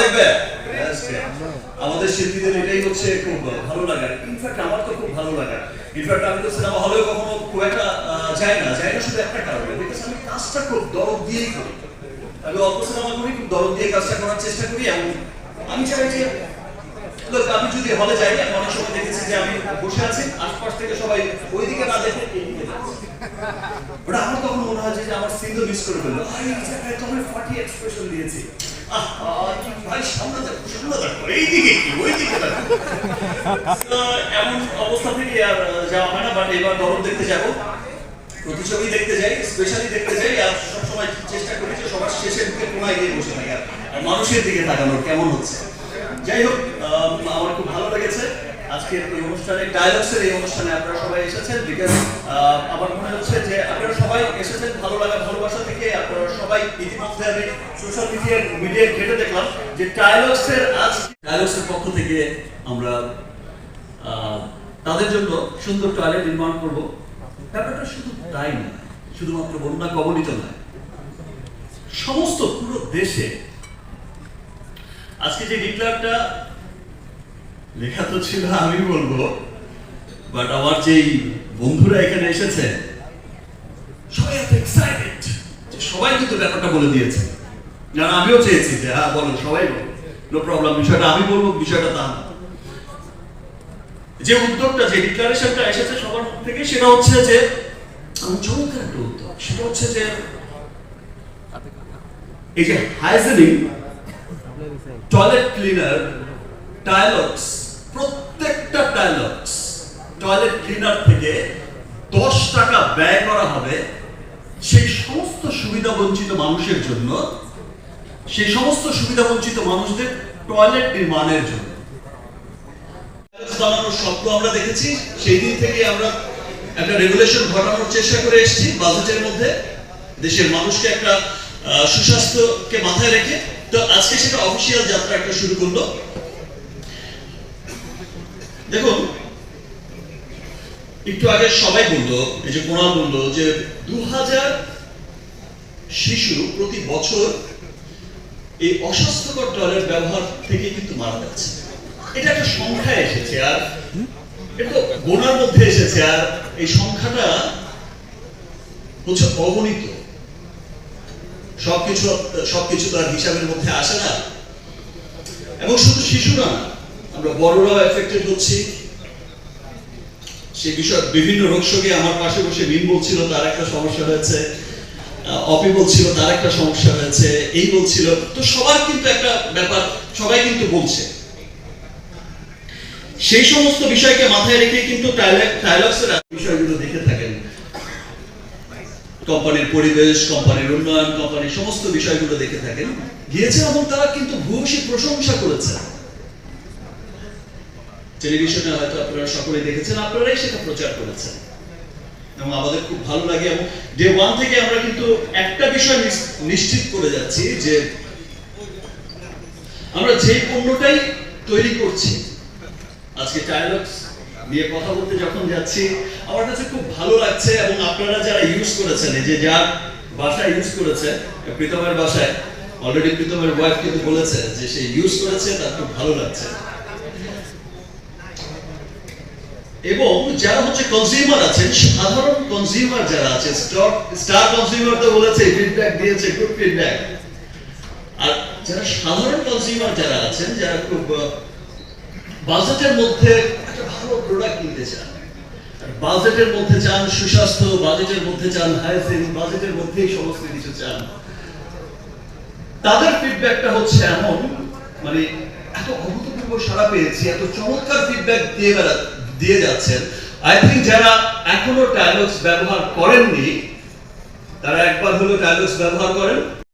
দেখবে? আমাদের শিল্পীদের এটাই হচ্ছে খুব ভালো লাগার ইনফ্যাক্ট আমার তো খুব ভালো লাগার ইনফ্যাক্ট আমি তো সিনেমা হলেও কখনো খুব একটা যাই না। যাই না শুধু একটা কারণে। আমি কাজটা খুব দরদ দিয়েই করি। আমি অল্প সিনেমা করি, খুব দরদ দিয়ে কাজটা করার চেষ্টা করি এবং আমি চাই যে আমি যদি হলে যাই, আমি অনেক সময় দেখেছি যে আমি বসে আছি, আশপাশ থেকে সবাই ওইদিকে না দেখে দেখছে। ওটা আমার তখন মনে হয় যে আমার সিন তো মিস করে ফেলল। জায়গায় তো আমি ফাটি এক্সপ্রেশন দিয়েছি। অবস্থা আর এবার দেখতে যাব। দেখতে যাই স্পেশালি দেখতে যাই আর সবসময় চেষ্টা সবার শেষের দিকে বসে আর মানুষের দিকে তাকানোর কেমন হচ্ছে? যাই হোক আম, আমার খুব ভালো আজকের এই অনুষ্ঠানে ডায়ালগসের এই অনুষ্ঠানে আপনারা সবাই এসেছেন বিকজ আমার মনে হচ্ছে যে আপনারা সবাই এসেছেন ভালো লাগা, ভালোবাসা থেকে আপনারা সবাই ইতিমধ্যে আমি সোশ্যাল মিডিয়ার মিডিয়ায় ঘেটে দেখলাম যে ডায়ালগসের আজ ডায়ালগসের পক্ষ থেকে আমরা তাদের জন্য সুন্দর টয়লেট নির্মাণ করব। ব্যাপারটা শুধু তাই নয়, শুধুমাত্র বন্যা কবলিত নয়, সমস্ত পুরো দেশে আজকে যে ডিক্লারটা লেখা তো ছিল, আমি বলব। বাট আমার যেই বন্ধুরা এখানে এসেছে, সবাই যে কিন্তু ব্যাপারটা বলে দিয়েছে। না আমিও চেয়েছি যে হ্যাঁ বলো সবাই বলো নো প্রবলেম বিষয়টা আমি বলব, বিষয়টা তা যে উদ্যোগটা, যে ডিক্লারেশনটা এসেছে সবার থেকে, সেটা হচ্ছে যে, আমি চমৎকার একটা উদ্যোগ। সেটা হচ্ছে যে, এই যে হাইজেনিং টয়লেট ক্লিনার টাইলক্স প্রত্যেকটা টাইলক্স টয়লেট ক্লিনার থেকে দশ টাকা ব্যয় করা হবে সেই সমস্ত সুবিধা বঞ্চিত মানুষের জন্য, সেই সমস্ত সুবিধা বঞ্চিত মানুষদের টয়লেট নির্মাণের জন্য। স্বপ্ন আমরা দেখেছি, সেই দিন থেকে আমরা একটা রেগুলেশন ঘটানোর চেষ্টা করে এসেছি বাজেটের মধ্যে। দেশের মানুষকে একটা সুস্বাস্থ্যকে মাথায় রেখে, তো আজকে সেটা অফিসিয়াল যাত্রা একটা শুরু করল। দেখুন, একটু আগে সবাই বলল এই যে কোরআন বলল যে দু হাজার শিশু প্রতি বছর এই অস্বাস্থ্যকর টয়লেট ব্যবহার থেকে কিন্তু মারা যাচ্ছে। এটা একটা এসেছে, আর গোনার মধ্যে এসেছে, আর এই সংখ্যাটা হচ্ছে অগণিত। সবকিছু সবকিছু তো আর হিসাবের মধ্যে আসে না। এবং শুধু শিশুরা না আমরা বড়রাও এফেক্টেড হচ্ছি। সেই বিষয় বিভিন্ন রোগ শোকে আমার পাশে বসে মিম বলছিল, তার একটা সমস্যা হয়েছে। অপি বলছিল, তার একটা সমস্যা হয়েছে। এই বলছিল। তো সবার কিন্তু একটা ব্যাপার, সবাই কিন্তু বলছে। সেই সমস্ত বিষয়কে মাথায় রেখে কিন্তু বিষয়গুলো দেখে থাকেন। কোম্পানির পরিবেশ, কোম্পানির উন্নয়ন, কোম্পানির সমস্ত বিষয়গুলো দেখে থাকেন। গিয়েছে এবং তারা কিন্তু ভূয়সী প্রশংসা করেছে। টেলিভিশনে হয়তো আপনারা সকলে দেখেছেন, আপনারাই সেটা প্রচার করেছেন। এবং আমাদের খুব ভালো লাগে এবং ডে ওয়ান থেকে আমরা কিন্তু একটা বিষয় নিশ্চিত করে যাচ্ছি যে আমরা যে পণ্যটাই তৈরি করছি, আজকে টাইলক্স নিয়ে কথা বলতে যখন যাচ্ছি, আমার কাছে খুব ভালো লাগছে এবং আপনারা যারা ইউজ করেছেন যে যার বাসায় ইউজ করেছে, প্রীতমের বাসায় অলরেডি প্রীতমের ওয়াইফ কিন্তু বলেছে যে সে ইউজ করেছে, তার খুব ভালো লাগছে। এবং যারা হচ্ছে কনজিউমার আছেন, সাধারণ কনজিউমার যারা আছে স্টক স্টার কনজিউমার তো বলেছে ফিডব্যাক দিয়েছে গুড ফিডব্যাক আর যারা সাধারণ কনজিউমার যারা আছেন, যারা খুব বাজেটের মধ্যে একটা ভালো প্রোডাক্ট কিনতে চান বাজেটের মধ্যে চান সুস্বাস্থ্য বাজেটের মধ্যে চান হাইজিন বাজেটের মধ্যেই সমস্ত কিছু চান, তাদের ফিডব্যাকটা হচ্ছে এমন মানে এত অভূতপূর্ব সাড়া পেয়েছি, এত চমৎকার ফিডব্যাক দিয়ে বেড়া দিয়ে যাচ্ছেন। আই থিঙ্ক যারা এখনও টাইলক্স ব্যবহার করেননি, তারা একবার হলো টাইলক্স ব্যবহার করেন।